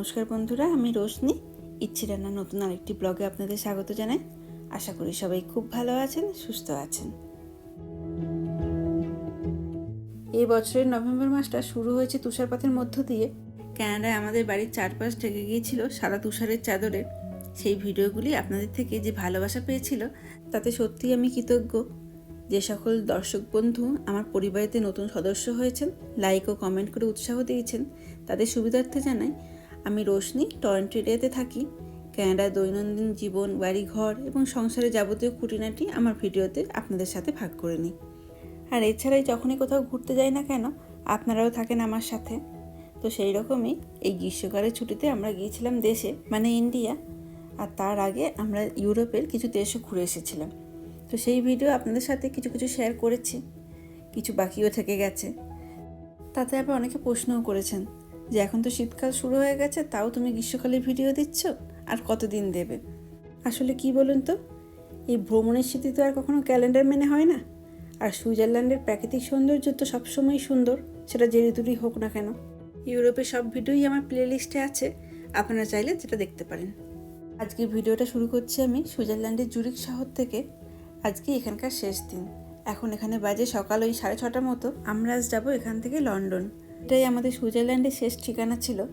নমস্কার বন্ধুরা, আমি রোশনি। ইচ্ছি রান্না নতুন আরেকটি ব্লগে আপনাদের স্বাগত জানাই। আশা করি সবাই খুব ভালো আছেন, সুস্থ আছেন। এই বছরের নভেম্বর মাসটা শুরু হয়েছে তুষারপাতের মধ্য দিয়ে। ক্যানাডায় আমাদের বাড়ির চারপাশ ঢেকে গিয়েছিল সাদা তুষারের চাদরে। সেই ভিডিওগুলি আপনাদের থেকে যে ভালোবাসা পেয়েছিল, তাতে সত্যিই আমি কৃতজ্ঞ। যে সকল দর্শক বন্ধু আমার পরিবারেতে নতুন সদস্য হয়েছেন লাইক ও কমেন্ট করে উৎসাহ দিয়েছেন, তাদের সুবিধার্থে জানাই আমি রোশনি, টরেন্টো এরিয়াতে থাকি। ক্যানাডার দৈনন্দিন জীবন, বাড়ি, ঘর এবং সংসারে যাবতীয় খুঁটিনাটি আমার ভিডিওতে আপনাদের সাথে ভাগ করে নিই। আর এছাড়াই যখনই কোথাও ঘুরতে যাই না কেন, আপনারাও থাকেন আমার সাথে। তো সেই রকমই এই গ্রীষ্মকালের ছুটিতে আমরা গিয়েছিলাম দেশে মানে ইন্ডিয়া। আর তার আগে আমরা ইউরোপের কিছু দেশও ঘুরে এসেছিলাম। তো সেই ভিডিও আপনাদের সাথে কিছু কিছু শেয়ার করেছি। কিছু বাকিও থেকে গেছে। তাতে আবার অনেকে প্রশ্নও করেছেন। যে এখন তো শীতকাল শুরু হয়ে গেছে, তাও তুমি গ্রীষ্মকালে ভিডিও দিচ্ছ? আর কতদিন দেবে? আসলে কি বলুন তো? এই ভ্রমণের স্মৃতি তো আর কখনো ক্যালেন্ডার মেনে হয় না। আর সুইজারল্যান্ডের প্রাকৃতিক সৌন্দর্য তো সবসময় সুন্দর, সেটা যে ঋতুরই হোক না কেন। ইউরোপের সব ভিডিওই আমার প্লে লিস্টে আছে, আপনারা চাইলে যেটা দেখতে পারেন। আজকের ভিডিওটা শুরু করছি আমি সুইজারল্যান্ডের জুরিক শহর থেকে। আজকে এখানকার শেষ দিন। এখন এখানে বাজে সকাল ওই সাড়ে ছটার মতো। আমরা আজ যাব এখান থেকে লন্ডন। এটাই আমাদের সুইজারল্যান্ডের শেষ ঠিকানা ছিল।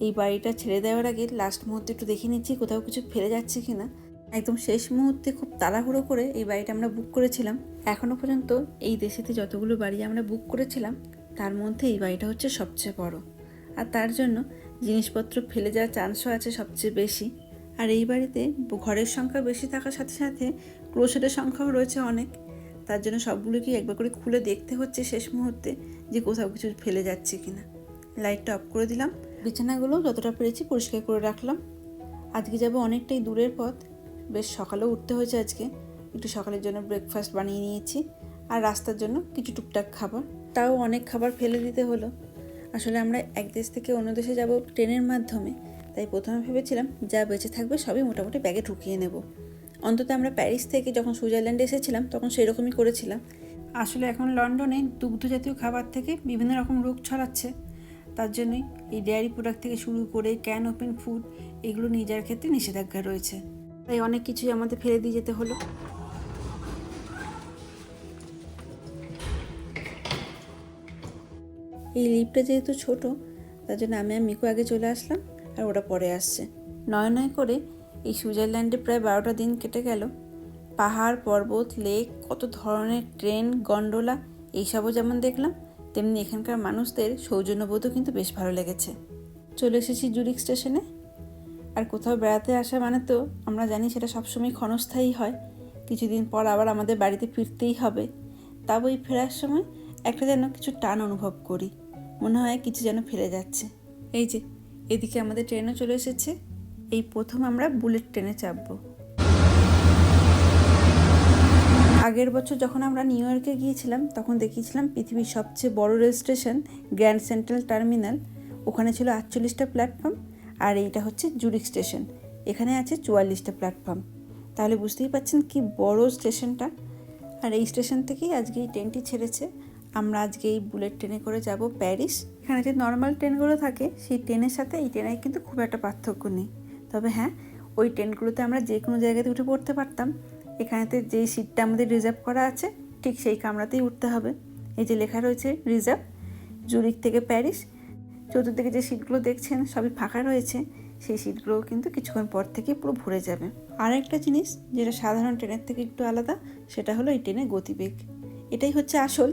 এই বাড়িটা ছেড়ে দেওয়ার আগে লাস্ট মুহূর্তে একটু দেখে নিচ্ছি কোথাও কিছু ফেলে যাচ্ছে কিনা। একদম শেষ মুহূর্তে খুব তাড়াহুড়ো করে এই বাড়িটা আমরা বুক করেছিলাম। এখনও পর্যন্ত এই দেশেতে যতগুলো বাড়ি আমরা বুক করেছিলাম, তার মধ্যে এই বাড়িটা হচ্ছে সবচেয়ে বড়। আর তার জন্য জিনিসপত্র ফেলে যাওয়ার চান্সও আছে সবচেয়ে বেশি। আর এই বাড়িতে ঘরের সংখ্যা বেশি থাকার সাথে সাথে ক্লোসেটের সংখ্যাও রয়েছে অনেক। তার জন্য সবগুলোকে একবার করে খুলে দেখতে হচ্ছে শেষ মুহূর্তে। যে কোথাও কিছু ফেলে যাচ্ছে কি না লাইটটা অফ করে দিলাম। বিছানাগুলো যতটা পেরেছি পরিষ্কার করে রাখলাম। আজকে যাব অনেকটাই দূরের পথ। বেশ সকালেও উঠতে হয়েছে আজকে। একটু সকালের জন্য ব্রেকফাস্ট বানিয়ে নিয়েছি। আর রাস্তার জন্য কিছু টুকটাক খাবার। তাও অনেক খাবার ফেলে দিতে হলো। আসলে আমরা এক দেশ থেকে অন্য দেশে যাব ট্রেনের মাধ্যমে। তাই প্রথমে ভেবেছিলাম যা বেঁচে থাকবে সবই মোটামুটি ব্যাগে ঢুকিয়ে নেব। অন্তত আমরা প্যারিস থেকে যখন সুইজারল্যান্ডে এসেছিলাম, তখন সেরকমই করেছিলাম। আসলে এখন লন্ডনে দুগ্ধ জাতীয় খাবার থেকে বিভিন্ন রকম রোগ ছড়াচ্ছে। তার জন্যই এই ডেয়ারি প্রোডাক্ট থেকে শুরু করে ক্যান ওপেন ফুড এগুলো নিয়ে যাওয়ার ক্ষেত্রে নিষেধাজ্ঞা রয়েছে। তাই অনেক কিছুই আমাদের ফেলে দিয়ে যেতে হলো। এই লিফটটা যেহেতু ছোট, তার জন্য আমি আর মিকু আগে চলে আসলাম আর ওটা পরে আসছে। নয় নয় করে এই সুইজারল্যান্ডে প্রায় বারোটা দিন কেটে গেল। পাহাড়, পর্বত, লেক, কত ধরনের ট্রেন, গন্ডোলা, এইসবও যেমন দেখলাম, তেমনি এখানকার মানুষদের সৌজন্যবোধও কিন্তু বেশ ভালো লেগেছে। চলে এসেছি জুরিক স্টেশনে। আর কোথাও বেড়াতে আসা মানে তো, আমরা জানি সেটা সবসময় ক্ষণস্থায়ী হয়। কিছুদিন পর আবার আমাদের বাড়িতে ফিরতেই হবে। তাও এই ফেরার সময় একটা যেন কিছু টান অনুভব করি। মনে হয় কিছু যেন ফেলে যাচ্ছে। এই যে, এদিকে আমাদের ট্রেনও চলে এসেছে। এই প্রথম আমরা বুলেট ট্রেনে চাপবো। আগের বছর যখন আমরা নিউ ইয়র্কে গিয়েছিলাম, তখন দেখিয়েছিলাম পৃথিবীর সবচেয়ে বড় rail station, grand central terminal. ওখানে ছিল আটচল্লিশটা প্ল্যাটফর্ম আর এইটা হচ্ছে জুরিক স্টেশন। এখানে আছে চুয়াল্লিশটা প্ল্যাটফর্ম। তাহলে বুঝতেই পাচ্ছেন কি বড় স্টেশনটা। আর এই স্টেশন থেকেই আজকে এই ট্রেনটি ছেড়েছে। আমরা আজকে এই বুলেট ট্রেনে করে যাব প্যারিস। এখানে যে নর্মাল ট্রেনগুলো থাকে, সেই ট্রেনের সাথে এই ট্রেনের কিন্তু খুব একটা পার্থক্য নেই। তবে হ্যাঁ ওই ট্রেনগুলোতে আমরা যে কোনো জায়গাতে উঠে পড়তে পারতাম। এখানেতে যেই সিটটা আমাদের রিজার্ভ করা আছে, ঠিক সেই কামরাতেই উঠতে হবে। এই যে লেখা রয়েছে রিজার্ভ জুরিক থেকে প্যারিস। চতুর্দিকে যে সিটগুলো দেখছেন, সবই ফাঁকা রয়েছে। সেই সিটগুলো কিন্তু কিছুক্ষণ পর থেকে পুরো ভরে যাবে। আর একটা জিনিস যেটা সাধারণ ট্রেনের থেকে একটু আলাদা, সেটা হলো এই ট্রেনের গতিবেগ। এটাই হচ্ছে আসল।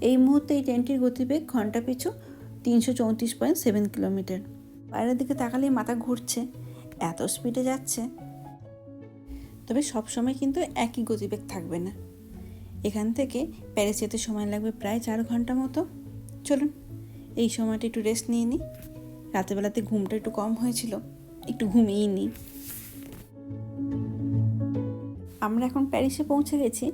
এই মুহূর্তে এই ট্রেনটির গতিবেগ ঘণ্টা পিছু তিনশো চৌত্রিশ পয়েন্ট সেভেন কিলোমিটার। বাইরের দিকে তাকালেই মাথা ঘুরছে। এত স্পিডে যাচ্ছে। তবে সব সময় কিন্তু একই গতিবেগ থাকবে না। এখান থেকে প্যারিস যেতে সময় লাগবে প্রায় চার ঘণ্টা মতো। চলুন, এই সময়টা একটু রেস্ট নিয়ে নিই। রাতেরবেলাতে ঘুমটা একটু কম হয়েছিল, একটু ঘুমিয়ে নিই। আমরা এখন প্যারিসে পৌঁছে গেছি,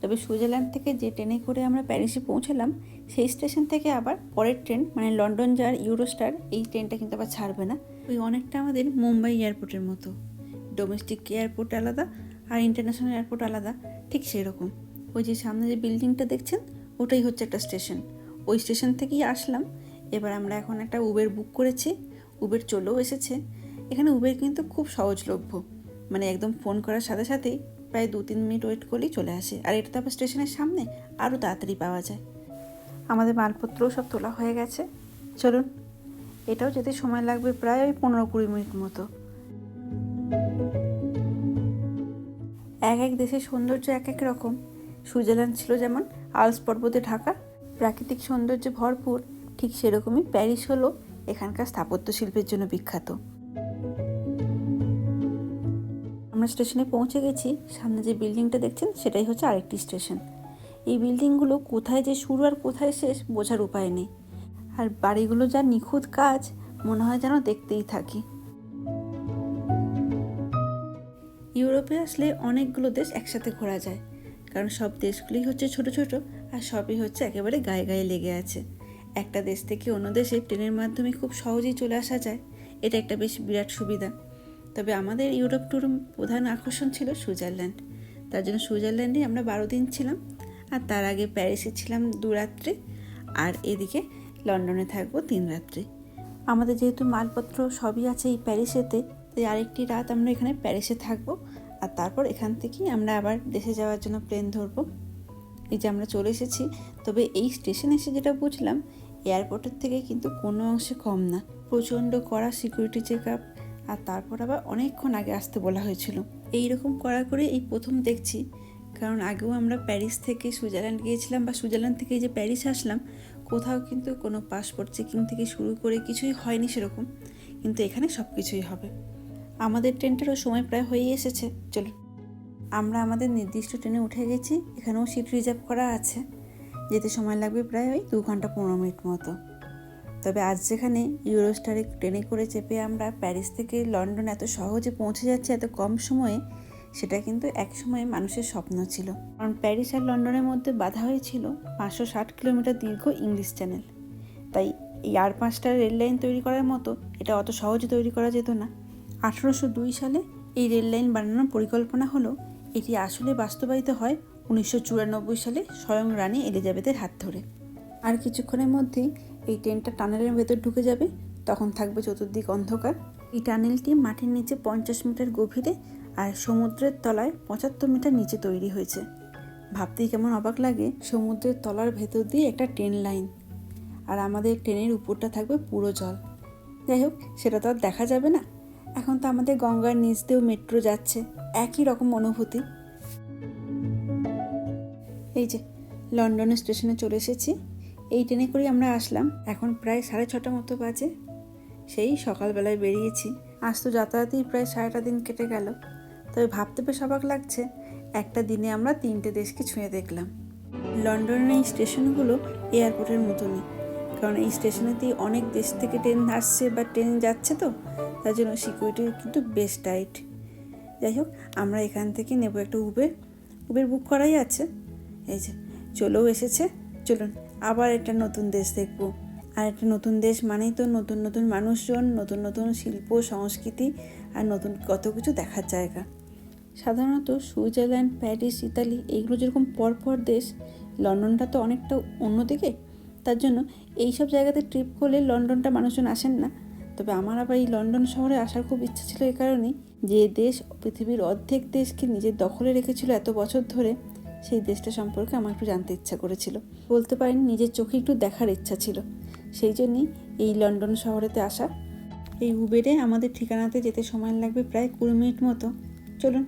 তবে সুইজারল্যান্ড থেকে যে ট্রেনে করে আমরা প্যারিসে পৌঁছালাম, সেই স্টেশন থেকে আবার পরের ট্রেন মানে লন্ডন যাওয়ার ইউরোস্টার, এই ট্রেনটা কিন্তু আবার ছাড়বে না। ওই অনেকটা আমাদের মুম্বাই এয়ারপোর্টের মতো। ডোমেস্টিক এয়ারপোর্ট আলাদা আর ইন্টারন্যাশনাল এয়ারপোর্ট আলাদা, ঠিক সেই রকম ওই যে সামনে যে বিল্ডিংটা দেখছেন, ওটাই হচ্ছে একটা স্টেশন ওই স্টেশন থেকেই আসলাম। এবার আমরা এখন একটা উবের বুক করেছি। উবের চলেও এসেছে। এখানে উবের কিন্তু খুব সহজলভ্য। মানে একদম ফোন করার সাথে সাথেই প্রায় দু তিন মিনিট ওয়েট করলেই চলে আসে। আর এটা তো আবার স্টেশনের সামনে, আরও তাড়াতাড়ি পাওয়া যায়। আমাদের মালপত্রও সব তোলা হয়ে গেছে। চলুন, এটাও যেতে সময় লাগবে প্রায় ওই পনেরো কুড়ি মিনিট মতো। এক এক দেশের সৌন্দর্য এক এক রকম। সুইজারল্যান্ড ছিল যেমন আলস পর্বতে ঢাকা, প্রাকৃতিক সৌন্দর্যে ভরপুর, ঠিক সেরকমই প্যারিস হলো এখানকার স্থাপত্য শিল্পের জন্য বিখ্যাত। আমরা স্টেশনে পৌঁছে গেছি, সামনে যে বিল্ডিংটা দেখছেন সেটাই হচ্ছে আরেকটি স্টেশন। এই বিল্ডিংগুলো কোথায় যে শুরু আর কোথায় শেষ বোঝার উপায় নেই। আর বাড়িগুলো যা নিখুঁত কাজ, মনে হয় যেন দেখতেই থাকি। ইউরোপে আসলে অনেকগুলো দেশ একসাথে ঘোরা যায়। কারণ সব দেশগুলোই হচ্ছে ছোট ছোট আর সবই হচ্ছে একেবারে গায়ে গায়ে লেগে আছে। একটা দেশ থেকে অন্য দেশে ট্রেনের মাধ্যমে খুব সহজেই চলে আসা যায়, এটা একটা বেশ বিরাট সুবিধা। তবে আমাদের ইউরোপ ট্যুর প্রধান আকর্ষণ ছিল সুইজারল্যান্ড। তার জন্য সুইজারল্যান্ডে আমরা বারো দিন ছিলাম আর তার আগে প্যারিসে ছিলাম দু রাত্রে আর এদিকে লন্ডনে থাকব তিন রাত্রে। আমাদের যেহেতু মালপত্র সবই আছে এই প্যারিসেতে, তাই আরেকটি রাত আমরা এখানে প্যারিসে থাকব। আর তারপর এখান থেকেই আমরা আবার দেশে যাওয়ার জন্য প্লেন ধরবো। এই যে আমরা চলে এসেছি, তবে এই স্টেশনে এসে যেটা বুঝলাম এয়ারপোর্টের থেকে কিন্তু কোনো অংশে কম না। প্রচণ্ড কড়া সিকিউরিটি চেক আপ আর তারপর আবার অনেকক্ষণ আগে আসতে বলা হয়েছিল। এই রকম করা করে এই প্রথম দেখছি, কারণ আগেও আমরা প্যারিস থেকে সুইজারল্যান্ড গিয়েছিলাম বা সুইজারল্যান্ড থেকে যে প্যারিস আসলাম, কোথাও কিন্তু কোনো পাসপোর্ট চেকিং থেকে শুরু করে কিছুই হয়নি সেরকম, কিন্তু এখানে সব কিছুই হবে। আমাদের ট্রেনটারও সময় প্রায় হয়েই এসেছে। চলুন। আমরা আমাদের নির্দিষ্ট ট্রেনে উঠে গেছি। এখানেও সিট রিজার্ভ করা আছে। যেতে সময় লাগবে প্রায় ওই দু ঘণ্টা পনেরো মিনিট মতো। তবে আজ যেখানে ইউরোস্টারে ট্রেনে করে চেপে আমরা প্যারিস থেকে লন্ডন এত সহজে পৌঁছে যাচ্ছে এত কম সময়ে, সেটা কিন্তু এক সময় মানুষের স্বপ্ন ছিল। কারণ প্যারিস আর লন্ডনের মধ্যে বাধা হয়েছিল পাঁচশো ষাট কিলোমিটার দীর্ঘ ইংলিশ চ্যানেল। তাই এই আর পাঁচটা রেল লাইন তৈরি করার মতো এটা অত সহজে তৈরি করা যেত না। আঠেরোশো দুই সালে এই রেল লাইন বানানোর পরিকল্পনা হলো, এটি আসলে বাস্তবায়িত হয় উনিশশো চুরানব্বই সালে স্বয়ং রানী এলিজাবেথের হাত ধরে। আর কিছুক্ষণের মধ্যেই এই ট্রেনটা টানেলের ভেতর ঢুকে যাবে, তখন থাকবে চতুর্দিক অন্ধকার। এই টানেলটি মাটির নিচে পঞ্চাশ মিটার গভীরে আর সমুদ্রের তলায় পঁচাত্তর মিটার নিচে তৈরি হয়েছে। ভাবতেই কেমন অবাক লাগে, সমুদ্রের তলার ভেতর দিয়ে একটা ট্রেন লাইন। আর আমাদের ট্রেনের উপরটা থাকবে পুরো জল। যাই হোক, সেটা তো আর দেখা যাবে না। এখন তো আমাদের গঙ্গার নিচ দিয়েও মেট্রো যাচ্ছে। একই রকম অনুভূতি। এই যে, লন্ডনের স্টেশনে চলে এসেছি। এই ট্রেনে করেই আমরা আসলাম। এখন প্রায় সাড়ে ছটা মতো বাজে। সেই সকালবেলায় বেরিয়েছি। আজ তো যাতায়াতেই প্রায় সারাটা দিন কেটে গেল। তবে ভাবতে বেশ অবাক লাগছে। একটা দিনে আমরা তিনটে দেশকে ছুঁয়ে দেখলাম। লন্ডনের এই স্টেশনগুলো এয়ারপোর্টের মতনই। কারণ এই স্টেশনেতেই অনেক দেশ থেকে ট্রেন আসছে বা ট্রেন যাচ্ছে তো। তার জন্য সিকিউরিটি কিন্তু বেশ টাইট যাই হোক, আমরা এখান থেকে নেব একটা উবের উবের বুক করাই আছে। এই যে, চলেও এসেছে। চলুন, আবার একটা নতুন দেশ দেখব। আর একটা নতুন দেশ মানেই তো নতুন নতুন মানুষজন, নতুন নতুন শিল্প, সংস্কৃতি, আর নতুন কত কিছু দেখার জায়গা। সাধারণত সুইজারল্যান্ড, প্যারিস, ইতালি, এইগুলো যেরকম পরপর দেশ, লন্ডনটা তো অনেকটা অন্যদিকে। তার জন্য এই সব জায়গাতে ট্রিপ করলে লন্ডনটা মানুষজন আসেন না। তবে আমার আবার এই লন্ডন শহরে আসার খুব ইচ্ছা ছিল এই কারণেই যে দেশ পৃথিবীর অর্ধেক দেশকে নিজের দখলে রেখেছিল এত বছর ধরে, সেই দেশটা সম্পর্কে আমার একটু জানতে ইচ্ছা করেছিল। বলতে পারেন নিজের চোখে একটু দেখার ইচ্ছা ছিল। সেই জন্যই এই লন্ডন শহরেতে আসা। এই উবেরে আমাদের ঠিকানাতে যেতে সময় লাগবে প্রায় কুড়ি মিনিট মতো। চলুন।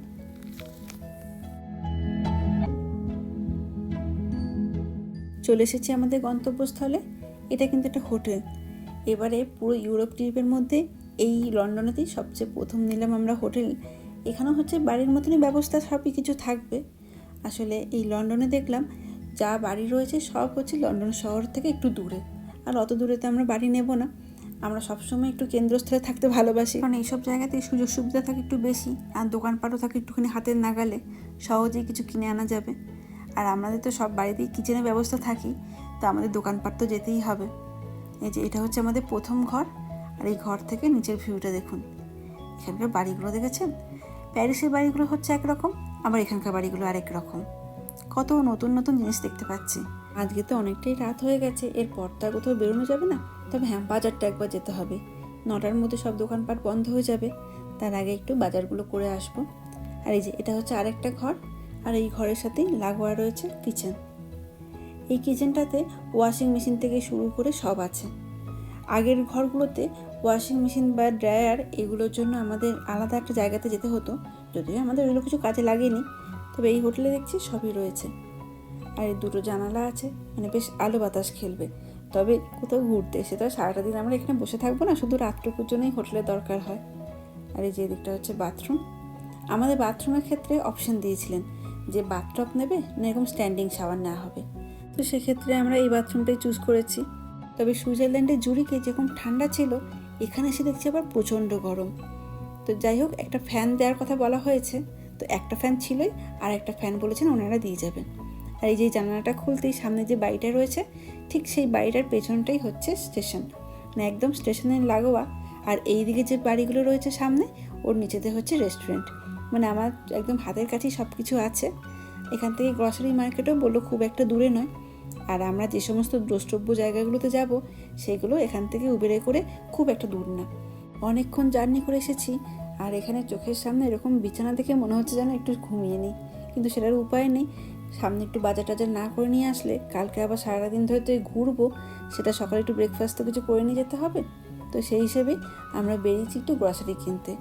চলে এসেছি আমাদের গন্তব্যস্থলে। এটা কিন্তু একটা হোটেল। এবারে পুরো ইউরোপ ট্রিপের মধ্যে এই লন্ডনেতেই সবচেয়ে প্রথম নিলাম আমরা হোটেল। এখানেও হচ্ছে বাড়ির মতনই ব্যবস্থা সবই কিছু থাকবে। আসলে এই লন্ডনে দেখলাম যা বাড়ি রয়েছে সব হচ্ছে লন্ডন শহর থেকে একটু দূরে। আর অত দূরে তো আমরা বাড়ি নেব না। আমরা সবসময় একটু কেন্দ্রস্থলে থাকতে ভালোবাসি। কারণ এইসব জায়গাতে সুযোগ সুবিধা থাকে একটু বেশি, আর দোকানপাটও থাকে একটুখানি হাতের নাগালে। সহজেই কিছু কিনে আনা যাবে। আর আমাদের তো সব বাড়িতেই কিচেনের ব্যবস্থা থাকি তো আমাদের দোকানপাট তো যেতেই হবে। এই যে এটা হচ্ছে আমাদের প্রথম ঘর, আর এই ঘর থেকে নিচের ভিউটা দেখুন। এখানকার বাড়িগুলো দেখেছেন? প্যারিসের বাড়িগুলো হচ্ছে একরকম, আবার এখানকার বাড়িগুলো আরেক রকম। কত নতুন নতুন জিনিস দেখতে পাচ্ছি। আজকে তো অনেকটাই রাত হয়ে গেছে এরপর তো আর কোথাও বেরোনো যাবে না। তবে হ্যাঁ বাজারটা একবার যেতে হবে। নটার মধ্যে সব দোকানপাট বন্ধ হয়ে যাবে। তার আগে একটু বাজারগুলো করে আসব। আর এই যে এটা হচ্ছে আরেকটা ঘর, আর এই ঘরের সাথেই লাগোয়া রয়েছে কিচেন এই কিচেনটাতে ওয়াশিং মেশিন থেকে শুরু করে সব আছে। আগের ঘরগুলোতে ওয়াশিং মেশিন বা ড্রায়ার এগুলোর জন্য আমাদের আলাদা একটা জায়গাতে যেতে হতো। যদিও আমাদের ওইগুলো কিছু কাজে লাগেনি, তবে এই হোটেলে দেখছি সবই রয়েছে। আর এই দুটো জানালা আছে মানে বেশ আলো বাতাস খেলবে। তবে কোথাও ঘুরতে এসে তো সারাটা দিন আমরা এখানে বসে থাকব না, শুধু রাতটুকুর জন্যই হোটেলের দরকার হয়। আর এই যে দিকটা হচ্ছে বাথরুম। আমাদের বাথরুমের ক্ষেত্রে অপশন দিয়েছিলেন যে বাথটপ নেবে, না এরকম স্ট্যান্ডিং শাওয়ার নেওয়া হবে। তো সেক্ষেত্রে আমরা এই বাথরুমটাই চুজ করেছি। তবে সুইজারল্যান্ডের জুরিকে যেরকম ঠান্ডা ছিল, এখানে এসে দেখছি আবার প্রচণ্ড গরম। তো যাই হোক, একটা ফ্যান দেওয়ার কথা বলা হয়েছে। তো একটা ফ্যান ছিলই, আর একটা ফ্যান বলেছেন ওনারা দিয়ে যাবেন। আর এই যে জানালাটা খুলতেই সামনে যে বাড়িটা রয়েছে, ঠিক সেই বাড়িটার পেছনটাই হচ্ছে স্টেশন। মানে একদম স্টেশনের লাগোয়া। আর এই দিকে যে বাড়িগুলো রয়েছে সামনে, ওর নিচেতে হচ্ছে রেস্টুরেন্ট মানে আমার একদম হাতের কাছেই সব কিছু আছে। এখান থেকে গ্রসারি মার্কেটও বলল খুব একটা দূরে নয়। আর আমরা যে সমস্ত দ্রষ্টব্য জায়গাগুলোতে যাব, সেগুলো এখান থেকে উবেরে করে খুব একটা দূর না। অনেকক্ষণ জার্নি করে এসেছি, আর এখানে চোখের সামনে এরকম বিছানা দেখে মনে হচ্ছে যেন একটু ঘুমিয়ে নিই। কিন্তু সেটার উপায় নেই। সামনে একটু বাজার টাজার না করে নিয়ে আসলে কালকে আবার সারাদিন ধরে তো ঘুরবো, সেটা সকালে একটু ব্রেকফাস্ট তো কিছু করে নিয়ে যেতে হবে। তো সেই হিসেবে আমরা বেরিয়েছি একটু গ্রসারি কিনতে।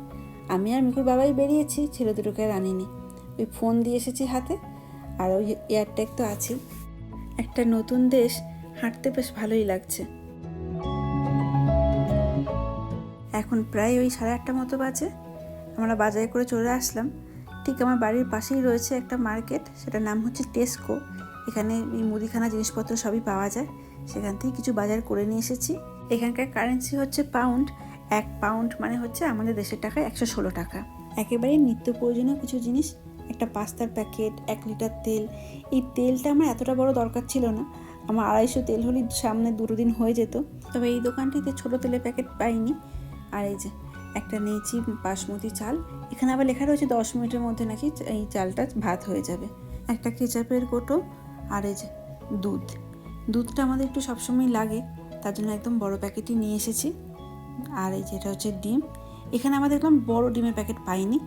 আমি আর মিকুর বাবাই বেরিয়েছি, ছেলে দুটোকে আর আনিনি। ওই ফোন দিয়ে এসেছি হাতে। আর ওই এয়ারট্যাগ তো আছেই। একটা নতুন দেশ হাঁটতে বেশ ভালোই লাগছে। এখন প্রায় ওই সাড়ে আটটা মতো বাজে। আমরা বাজারে করে চলে আসলাম। ঠিক আমার বাড়ির পাশেই রয়েছে একটা মার্কেট, সেটার নাম হচ্ছে টেস্কো। এখানে এই মুদিখানা জিনিসপত্র সবই পাওয়া যায়। সেখান থেকে কিছু বাজার করে নিয়ে এসেছি। এখানকার কারেন্সি হচ্ছে পাউন্ড এক পাউন্ড মানে হচ্ছে আমাদের দেশের টাকায় একশো ষোলো টাকা। একেবারে নিত্য প্রয়োজনীয় কিছু জিনিস একটা পাস্তার প্যাকেট, এক লিটার তেল। এই তেলটা আমার এতটা বড় দরকার ছিল না। আমার আড়াইশো তেল হলেই সামনে দুটো দিন হয়ে যেত। তবে এই দোকানটিতে ছোটো তেলের প্যাকেট পাইনি। আর এই যে, একটা নিয়েছি বাসমতি চাল। এখানে আবার লেখা রয়েছে দশ মিনিটের মধ্যে নাকি এই চালটা ভাত হয়ে যাবে। একটা কেচাপের কোটো আর এই যে, দুধ। দুধটা আমাদের একটু সবসময় লাগে। তার জন্য একদম বড় প্যাকেটই নিয়ে এসেছি। আর এই যেটা হচ্ছে ডিম। এখানে আমরা দেখলাম বড় ডিমের প্যাকেট পাইনি।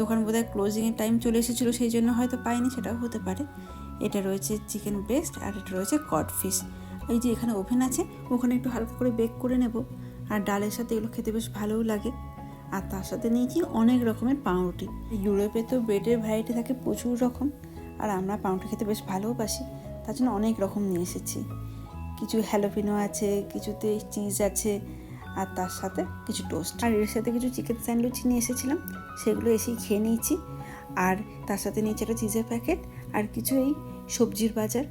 দোকান বোধহয় ক্লোজিংয়ের টাইম চলে এসেছিল, সেই জন্য হয়তো পাইনি, সেটাও হতে পারে। এটা রয়েছে চিকেন ব্রেস্ট আর এটা রয়েছে কড ফিশ এই যে এখানে ওভেন আছে, ওখানে একটু হালকা করে বেক করে নেব। আর ডালের সাথে এগুলো খেতে বেশ ভালোও লাগে। আর তার সাথে নিয়েছি অনেক রকমের পাউরুটি। ইউরোপে তো ব্রেডের ভ্যারাইটি থাকে প্রচুর রকম, আর আমরা পাউরুটি খেতে বেশ ভালোবাসি তার জন্য অনেক রকম নিয়ে এসেছি। কিছু হ্যালোপিনো আছে, কিছুতে চিজ আছে আর তার সাথে কিছু টোস্ট। আর এর সাথে কিছু চিকেন স্যান্ডউইচ নিয়ে এসেছিলাম, সেগুলো এসেই খেয়ে নিয়েছি। আর তার সাথে নিয়েছি একটা চিজের প্যাকেট আর কিছু এই সবজির বাজার।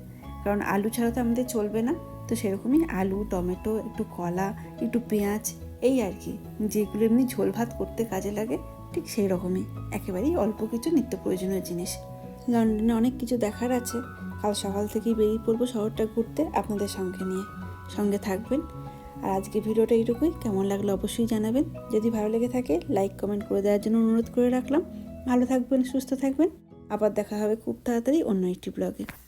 কারণ আলু ছাড়া তো আমাদের চলবে না, তো সেরকমই আলু, টমেটো, একটু কলা, একটু পেঁয়াজ, এই আর কি। যেগুলো এমনি ঝোল ভাত করতে কাজে লাগে, ঠিক সেই রকমই একেবারেই অল্প কিছু নিত্য প্রয়োজনীয় জিনিস। লন্ডনে অনেক কিছু দেখার আছে। কাল সকাল থেকেই বেরিয়ে পড়ব শহরটা ঘুরতে আপনাদের সঙ্গে নিয়ে। সঙ্গে থাকবেন আর আজকে ভিডিওটা এইটুকুই। কেমন লাগল অবশ্যই জানাবেন। যদি ভালো লেগে থাকে লাইক কমেন্ট করে দেওয়ার জন্য অনুরোধ করে রাখলাম। ভালো থাকবেন, সুস্থ থাকবেন। আবার দেখা হবে খুব তাড়াতাড়ি অন্য একটি ব্লগে